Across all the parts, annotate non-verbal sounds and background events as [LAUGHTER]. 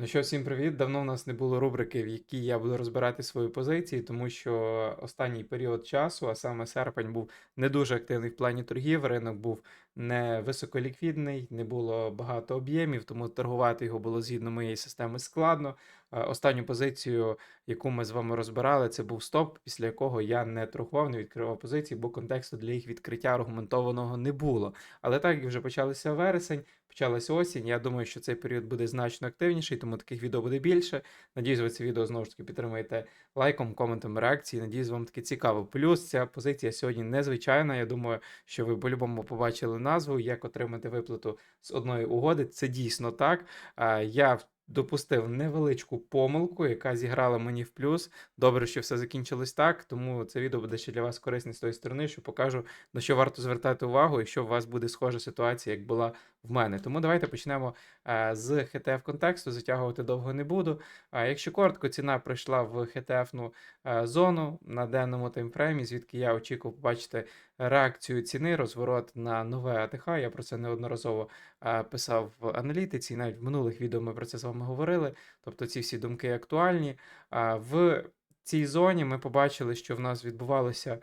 Ну що, всім привіт. Давно в нас не було рубрики, в якій я буду розбирати свої позиції, тому що останній період часу, а саме серпень, був не дуже активний в плані торгів. Ринок був не високоліквідний, не було багато об'ємів, тому торгувати його було згідно моєї системи складно. Е, Останню позицію, яку ми з вами розбирали, це був стоп, після якого я не торгував, не відкривав позиції, бо контексту для їх відкриття аргументованого не було. Але так як вже почалося вересень, почалася осінь. Я думаю, що цей період буде значно активніший, тому таких відео буде більше. Надіюсь, ви це відео знову ж таки підтримаєте лайком, коментом, реакції. Надіюсь, вам таки цікаво. Плюс ця позиція сьогодні незвичайна. Я думаю, що ви по-любому побачили назву, як отримати виплату з одної угоди. Це дійсно так. А, Я допустив невеличку помилку, яка зіграла мені в плюс. Добре, що все закінчилось так, тому це відео буде ще для вас корисне з тої сторони, що покажу, на що варто звертати увагу, якщо у вас буде схожа ситуація, як була в мене. Тому давайте почнемо е, з HTF контексту, затягувати довго не буду. А якщо коротко, ціна пройшла в HTF-ну е, зону на денному таймфреймі, звідки я очікував побачити реакцію ціни, розворот на нове АТХ. Я про це неодноразово е, писав в аналітиці, навіть в минулих відео ми про це з вами говорили. Тобто ці всі думки актуальні. В цій зоні ми побачили, що в нас відбувалося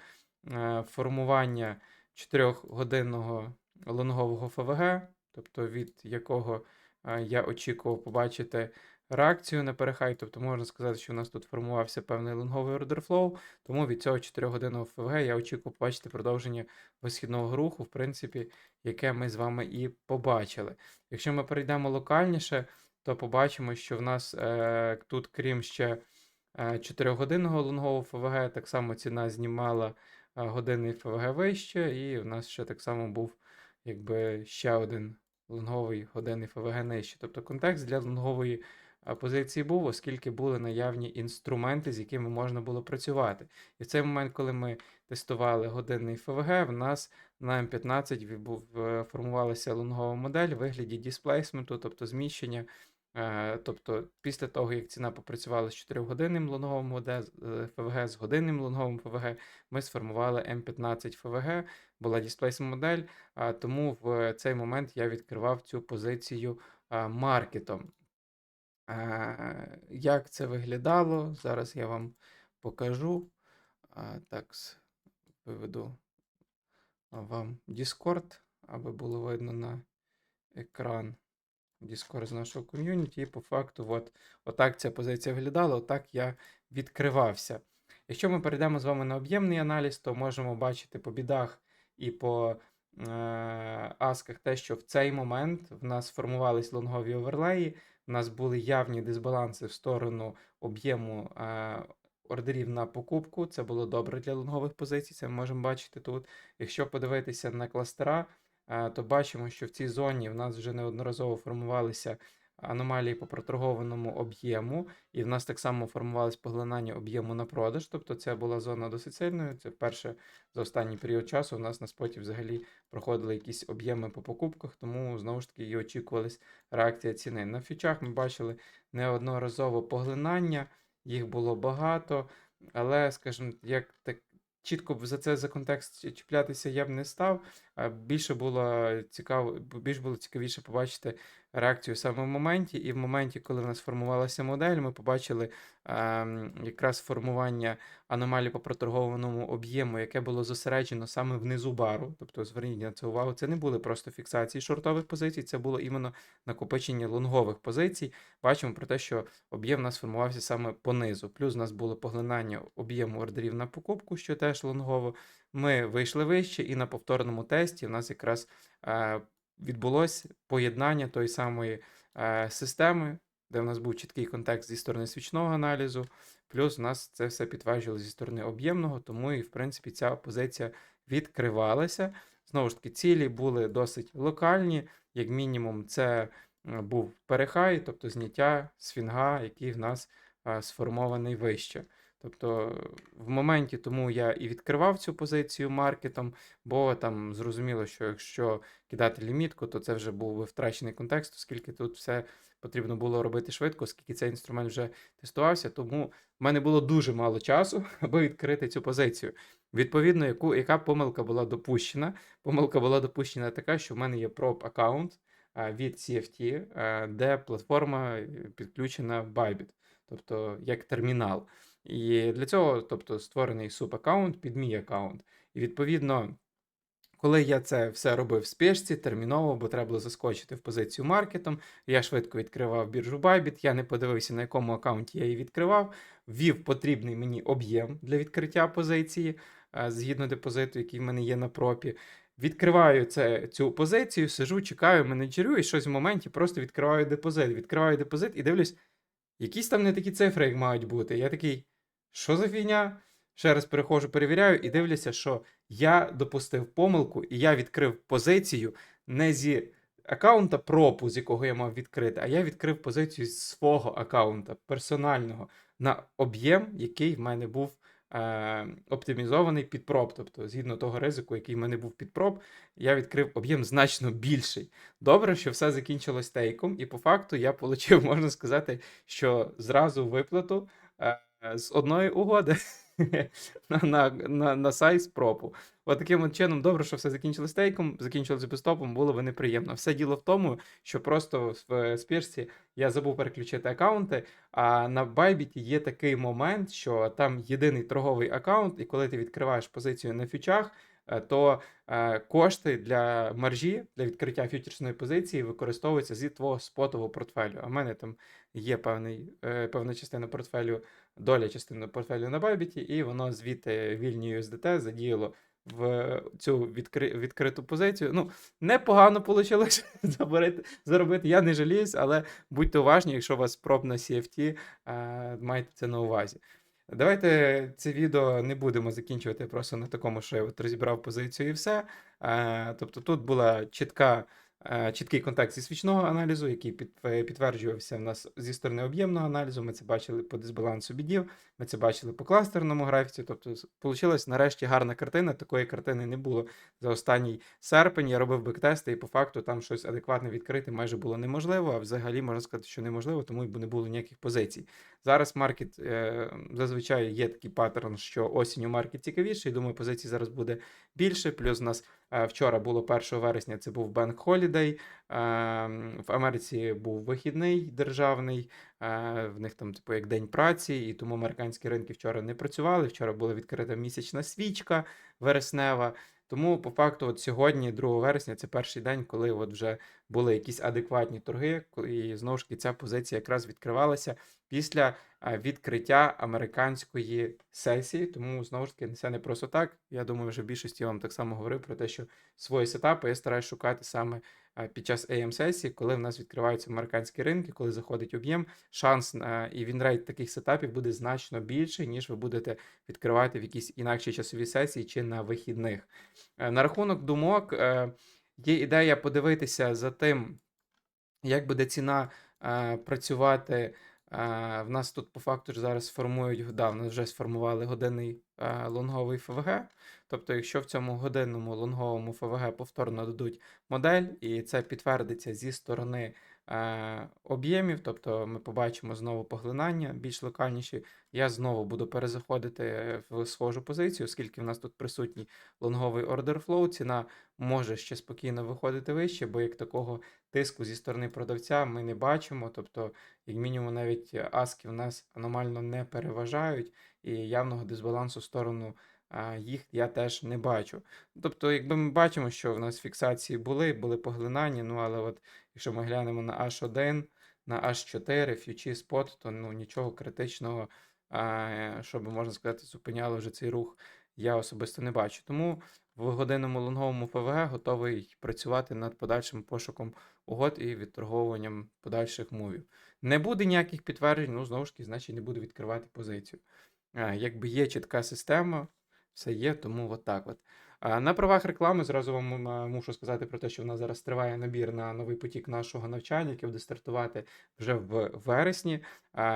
формування 4-годинного лонгового ФВГ, тобто від якого е, я очікував побачити реакцію на перехай. Тобто можна сказати, що в нас тут формувався певний лонговий flow, тому від цього 4-годинного ФВГ я очікував побачити продовження висхідного руху, в принципі, яке ми з вами і побачили. Якщо ми перейдемо локальніше, то побачимо, що в нас е, тут, крім ще 4-годинного лонгового ФВГ, так само ціна знімала е, годинний ФВГ вище, і в нас ще так само був якби ще один лонговий годинний ФВГ нижче. Тобто контекст для лонгової позиції був, оскільки були наявні інструменти, з якими можна було працювати. І в цей момент, коли ми тестували годинний ФВГ, в нас на М15 відбув- е, формувалася лонгова модель в вигляді дисплейсменту, тобто зміщення. Е, Тобто, після того, як ціна попрацювала з 4-годинним лонговим е, ФВГ, з годинним лонговим ФВГ, ми сформували М15 ФВГ, була дисплейсмент модель, тому в цей момент я відкривав цю позицію маркетом. Е, Як це виглядало? Зараз я вам покажу. Так, виведу вам Discord, аби було видно на екран Discord з нашого ком'юніті. І по факту, от, отак ця позиція виглядала, отак я відкривався. Якщо ми перейдемо з вами на об'ємний аналіз, то можемо бачити по бідах і по е, асках те, що в цей момент в нас формувались лонгові оверлеї, в нас були явні дисбаланси в сторону об'єму е, ордерів на покупку. Це було добре для лонгових позицій, це ми можемо бачити тут. Якщо подивитися на кластера, то бачимо, що в цій зоні в нас вже неодноразово формувалися аномалії по проторгованому об'єму, і в нас так само формувалось поглинання об'єму на продаж. Тобто це була зона досить сильною. Це вперше за останній період часу у нас на споті взагалі проходили якісь об'єми по покупках, тому знову ж таки і очікувалась реакція ціни. На фічах ми бачили неодноразово поглинання, їх було багато, але, скажімо, як так. Чітко за це за контекст чіплятися я б не став. Більше було цікаво, більш було цікавіше побачити реакцію саме в моменті. І в моменті, коли в нас формувалася модель, ми побачили ем, якраз формування аномалії по проторгованому об'єму, яке було зосереджено саме внизу бару. Тобто, зверніть на це увагу, це не були просто фіксації шортових позицій, це було іменно накопичення лонгових позицій. Бачимо про те, що об'єм у нас формувався саме понизу. Плюс у нас було поглинання об'єму ордерів на покупку, що теж лонгово. Ми вийшли вище, і на повторному тесті у нас якраз е, відбулось поєднання тої самої е, системи, де в нас був чіткий контекст зі сторони свічного аналізу, плюс у нас це все підтверджувало зі сторони об'ємного, тому і в принципі ця позиція відкривалася. Знову ж таки, цілі були досить локальні, як мінімум, це е, був перехай, тобто зняття сфінга, який в нас е, сформований вище. Тобто в моменті тому я і відкривав цю позицію маркетом, бо там зрозуміло, що якщо кидати лімітку, то це вже був би втрачений контекст, оскільки тут все потрібно було робити швидко, оскільки цей інструмент вже тестувався. Тому в мене було дуже мало часу, [LAUGHS] аби відкрити цю позицію. Відповідно, яку, яка помилка була допущена? Помилка була допущена така, що в мене є проб аккаунт. від CFT, де платформа е, підключена Bybit, тобто як термінал. І для цього, тобто, створений субаккаунт під мій аккаунт. І відповідно, коли я це все робив в спешці, терміново, бо треба було заскочити в позицію маркетом, я швидко відкривав біржу Bybit, я не подивився, на якому аккаунті я її відкривав, ввів потрібний мені об'єм для відкриття позиції е, згідно депозиту, який в мене є на пропі. Відкриваю це, цю позицію, сижу, чекаю, менеджерю, і щось в моменті просто відкриваю депозит. Відкриваю депозит і дивлюсь, якісь там не такі цифри, як мають бути. Я такий, що за фігня? Ще раз переходжу, перевіряю і дивлюся, що я допустив помилку, і я відкрив позицію не зі аккаунта пропу, з якого я мав відкрити, а я відкрив позицію з свого аккаунта персонального на об'єм, який в мене був е, оптимізований під проб. Тобто, згідно того ризику, який в мене був під проб, я відкрив об'єм значно більший. Добре, що все закінчилось тейком, і по факту я [LAUGHS] отримав, можна сказати, що зразу виплату е, з одної угоди [LAUGHS] на, на, на, на сайт з пропу. От таким от чином, добре, що все закінчилось тейком, закінчилось безстопом, було би неприємно. Все діло в тому, що просто в спірці я забув переключити аккаунти, а на Bybit є такий момент, що там єдиний торговий аккаунт, і коли ти відкриваєш позицію на фьючах, е, то е, кошти для маржі, для відкриття фьючерсної позиції використовуються зі твого спотового портфелю. А в мене там є певний, е, певна частина портфелю, доля частини портфелю на Bybit, і воно звідти вільні USDT задіяло в цю відкри... відкриту позицію. Ну, непогано вийшло [LAUGHS] заробити, заробити. Я не жаліюсь, але будьте уважні, якщо у вас проб на CFT, е, майте це на увазі. Давайте це відео не будемо закінчувати просто на такому, що я от розібрав позицію і все. Е, тобто тут була чітка. Е, Чіткий контекст зі свічного аналізу, який е, підтверджувався в нас зі сторони об'ємного аналізу. Ми це бачили по дисбалансу бідів, ми це бачили по кластерному графіці. Тобто, вийшла нарешті гарна картина. Такої картини не було за останній серпень. Я робив бектести, і по факту там щось адекватне відкрити майже було неможливо. А взагалі можна сказати, що неможливо, тому і не було ніяких позицій. Зараз маркет е, зазвичай є такий паттерн, що осінню маркет цікавіший. Думаю, позицій зараз буде більше. Плюс у нас вчора було 1 вересня. Це був Bank Holiday. Е, в Америці був вихідний державний. Е, в них там, типу, як день праці, і тому американські ринки вчора не працювали. Вчора була відкрита місячна свічка вереснева. Тому, по факту, от сьогодні, 2 вересня, це перший день, коли от вже були якісь адекватні торги, і знову ж таки ця позиція якраз відкривалася після е, відкриття американської сесії. Тому знову ж таки це не просто так. Я думаю, вже в більшості я вам так само говорив про те, що свої сетапи я стараюсь шукати саме під час am сесії, коли в нас відкриваються американські ринки, коли заходить об'єм, шанс е, і вінрейт таких сетапів буде значно більший, ніж ви будете відкривати в якісь інакші часові сесії чи на вихідних. Е, На рахунок думок е, є ідея подивитися за тим, як буде ціна е, працювати. В нас тут по факту ж зараз формують, да, в нас вже сформували годинний лонговий ФВГ. Тобто, якщо в цьому годинному лонговому ФВГ повторно дадуть модель, і це підтвердиться зі сторони об'ємів, тобто ми побачимо знову поглинання більш локальніші, я знову буду перезаходити в схожу позицію, оскільки в нас тут присутній лонговий order flow, ціна може ще спокійно виходити вище, бо як такого тиску зі сторони продавця ми не бачимо. Тобто, як мінімум, навіть аски в нас аномально не переважають, і явного дисбалансу в сторону а, їх я теж не бачу. Тобто, якби ми бачимо, що в нас фіксації були, були поглинання, ну але от якщо ми глянемо на H1, на H4, фьючі спот, то ну нічого критичного, щоб можна сказати, зупиняло вже цей рух, я особисто не бачу. Тому в годинному лонговому ФВГ готовий працювати над подальшим пошуком угод і відторговуванням подальших мувів. Не буде ніяких підтверджень, ну знову ж таки, значить не буду відкривати позицію. Якби є чітка система, все є, тому от так от. На правах реклами зразу вам мушу сказати про те, що в нас зараз триває набір на новий потік нашого навчання, який буде стартувати вже в вересні.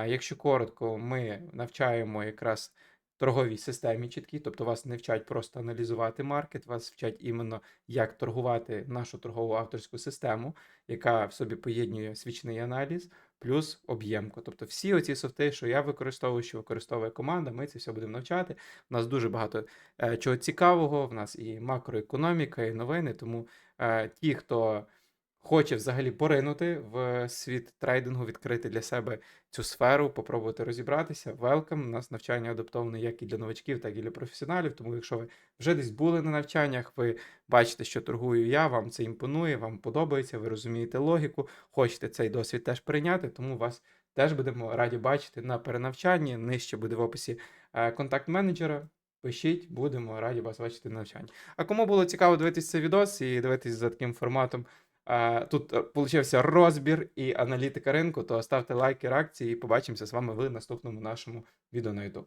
Якщо коротко, ми навчаємо якраз торговій системі чіткій, тобто вас не вчать просто аналізувати маркет, вас вчать іменно як торгувати нашу торгову авторську систему, яка в собі поєднує свічний аналіз, плюс об'ємку. Тобто всі оці софти, що я використовую, що використовує команда, ми це все будемо навчати. У нас дуже багато е, чого цікавого, в нас і макроекономіка, і новини. Тому е, ті, хто хоче взагалі поринути в світ трейдингу, відкрити для себе цю сферу, попробувати розібратися. Welcome. У нас навчання адаптоване як і для новачків, так і для професіоналів. Тому, якщо ви вже десь були на навчаннях, ви бачите, що торгую я, вам це імпонує, вам подобається, ви розумієте логіку, хочете цей досвід теж прийняти, тому вас теж будемо раді бачити на перенавчанні. Нижче буде в описі е, контакт менеджера. Пишіть, будемо раді вас бачити на навчанні. А кому було цікаво дивитися цей відос і дивитись за таким форматом, тут е, получився розбір і аналітика ринку, то ставте лайки, реакції і побачимося з вами в наступному нашому відео на YouTube.